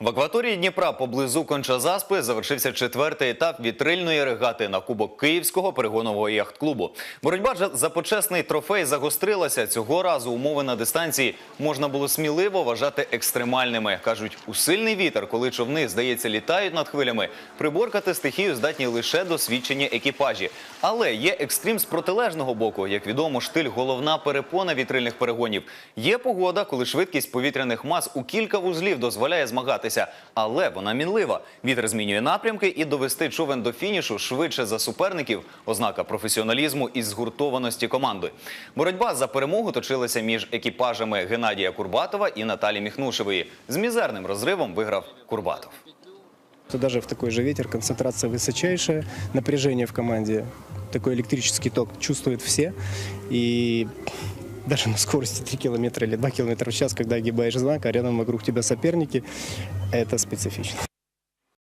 В акваторії Дніпра поблизу Кончазаспи завершився четвертий етап вітрильної регати на Кубок Київського перегонового яхт-клубу. Боротьба за почесний трофей загострилася. Цього разу умови на дистанції можна було сміливо вважати екстремальними. Кажуть, у сильний вітер, коли човни, здається, літають над хвилями, приборкати стихію здатні лише досвідчені екіпажі. Але є екстрім з протилежного боку. Як відомо, штиль головна перепона вітрильних перегонів. Є погода, коли швидкість повітряних мас у кілька вузлів дозволяє змагатися, але вона мінлива. Вітер змінює напрямки і довести човен до фінішу швидше за суперників ознака професіоналізму і згуртованості команди. Боротьба за перемогу точилася між екіпажами Геннадія Курбатова і Наталі Міхнушевої. З мізерним розривом виграв Курбатов. То даже в такой же ветер концентрация высочайшая, напряжение в команде, такой электрический ток чувствуют все. И даже на скорости 3 километра или 2 км в час, когда огибаешь знак, а рядом вокруг тебя соперники, это специфично.